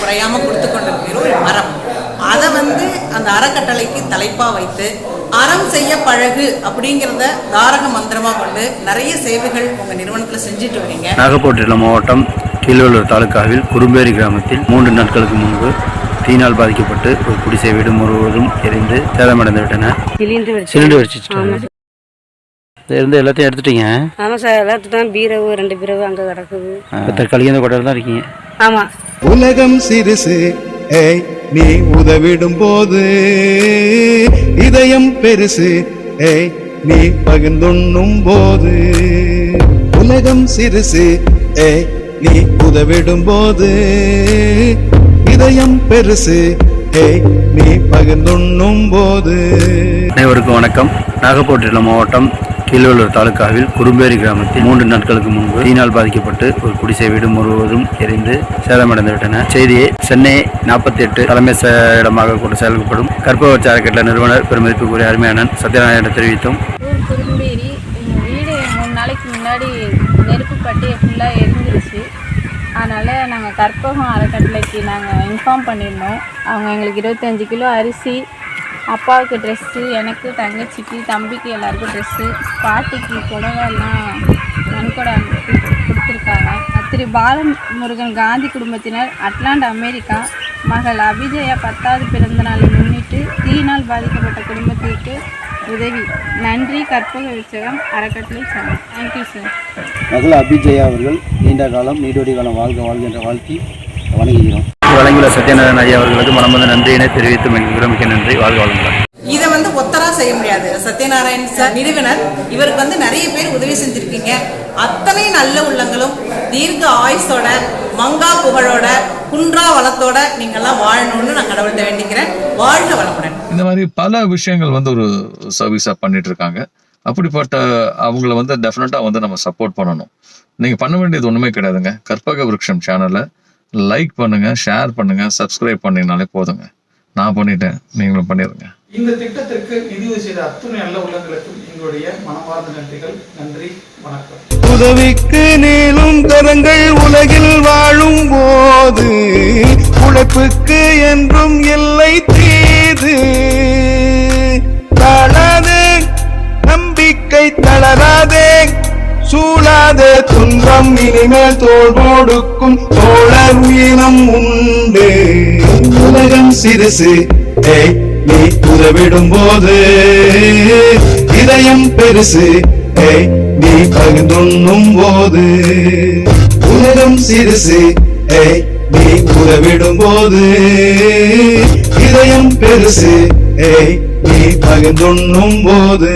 கரையாம கொடுத்து கொண்டிருக்கிற ஒரு மரம். அதை வந்து அந்த அறக்கட்டளைக்கு தலைப்பா வைத்து அறம் செய்ய பழகு அப்படிங்கிறத தாரக மந்திரமா கொண்டு நிறைய சேவைகள் உங்க நிறுவனத்துல செஞ்சுட்டு வரீங்க. நாகப்பட்டினம் மாவட்டம் கீழ்வள்ளூர் தாலுகாவில் குறும்பேரி கிராமத்தில் மூன்று நாட்களுக்கு முன்பு தீயினால் பாதிக்கப்பட்டு ஒரு குடிசை வீடு முழுவதும் எரிந்து சேதமடைந்து விட்டன சிலிண்டர் வச்சு சிலிண்டர் வச்சுட்டாங்க இருந்து எல்லாத்தையும் எடுத்துட்டீங்க? ஆமாம் சார் எல்லாத்துக்கும் தான் பீரவு ரெண்டு பீரவு அங்கே கிடக்குது. தற்காலிக இந்த கொட்டையில் தான் இருக்கீங்க. ஆமாம் உலகம் சிறுசு. ஏய் நீ உதவிடும் போது இதயம் பெருசு. ஏய் நீ பகிர்ந்துண்ணும் போது உலகம் சிறுசு. ஏய் நீ உதவிடும் போது இதயம் பெருசு. ஏய் நீ பகிர்ந்துண்ணும் போது அனைவருக்கும் வணக்கம். நாகப்பட்டினம் மாவட்டம் கீழ்வள்ளூர் தாலுகாவில் குறும்பேரி கிராமத்தில் மூன்று நாட்களுக்கு முன்பு தீனால் பாதிக்கப்பட்டு ஒரு குடிசை வீடு முழுவதும் எரிந்து சேதமடைந்து விட்டன செய்தியை சென்னை நாற்பத்தி எட்டு தலைமை ச- இடமாக கொண்டு செயல்படும் கற்பவர்ச்சி அறக்கட்டளை நிறுவனர் பெருமதிப்புக்குரிய அருமையானன் சத்யநாராயணன் தெரிவித்தும். குறும்பேரி எங்கள் வீடு மூணு நாளைக்கு முன்னாடி நெருப்பு பட்டு ஃபுல்லாக எரிஞ்சிருச்சு. அதனால் நாங்கள் கற்பகம் அறக்கட்டளைக்கு நாங்கள் இன்ஃபார்ம் பண்ணியிருந்தோம். அவங்க எங்களுக்கு இருபத்தஞ்சி கிலோ அரிசி அப்பாவுக்கு ட்ரெஸ்ஸு எனக்கு தங்கச்சிக்கு தம்பிக்கு எல்லாருக்கும் ட்ரெஸ்ஸு பாட்டிக்கு புடவைலாம் எல்லாம் நன்கொடை அனுப்பி கொடுத்துருக்காங்க. திரு பாலமுருகன் காந்தி குடும்பத்தினர் அட்லாண்ட் அமெரிக்கா. மகள் அபிஜயா பத்தாவது பிறந்த நாளை முன்னிட்டு தீயினால் பாதிக்கப்பட்ட குடும்பத்திற்கு உதவி. நன்றி. கற்பக விச்சகம் அறக்கட்டளை சங்கம் தேங்க்யூ சார் மகள் அபிஜயா அவர்கள் நீண்ட காலம் நீடோடி காலம் வாழ்க வாழ்கின்ற வாழ்க்கை வணங்குகிறோம். வழங்கியுள்ள சத்யநாராயணன் ஐயா அவர்களுக்கு மனமார்ந்த நன்றியினை தெரிவித்து மிக நன்றி. வாழ்க வளமுடன். இதை வந்து ஒத்தரா செய்ய முடியாது. சத்யநாராயண் சார் நிறுவனர் இவருக்கு வந்து நிறைய பேர் உதவி செஞ்சிருக்கீங்க. அத்தனை நல்ல உள்ளங்களும் தீர்க்க ஆயுசோட மங்கா புகழோட குன்றா வளத்தோட நீங்கெல்லாம் வாழணும்னு நான் கடவுள்கிட்ட வேண்டிக்கிறேன். வாழ்க வளமுடன். இந்த மாதிரி பல விஷயங்கள் வந்து ஒரு சர்வீஸாக பண்ணிட்டு இருக்காங்க அப்படிப்பட்ட அவங்கள வந்து டெஃபினட்டாக வந்து நம்ம சப்போர்ட் பண்ணணும். நீங்கள் பண்ண வேண்டியது ஒன்றுமே கிடையாதுங்க. கற்பக விருட்சம் சேனலை லைக் பண்ணுங்க ஷேர் பண்ணுங்க சப்ஸ்கிரைப் பண்ணீங்கனாலே போதுங்க. நான் பண்ணிட்டேன் நீங்களும் பண்ணிடுங்க இந்த திட்டத்திற்கு நிதியுதவி செய்த அத்துணை நல்ல உள்ளங்களுக்கும் எங்களுடைய மனமார்ந்த நன்றிகள். நன்றி வணக்கம். உதவிக்கு நீளும் கரங்கள் உலகில் வாழும் போது உழைப்புக்கு என்றும் எல்லை சூழாதே துன்பம் இனிமேல் தோல் போடுக்கும். தோழர் வீணம் உண்டு. உலகம் சிறுசு. நீ உதவிடும் போது இதயம் பெருசு. நீ பகிர்ந்துண்ணும் போது உலகம் சிறுசு. நீ உதவிடும் போது இதயம் பெருசு. நீ பகிர்ந்துண்ணும் போது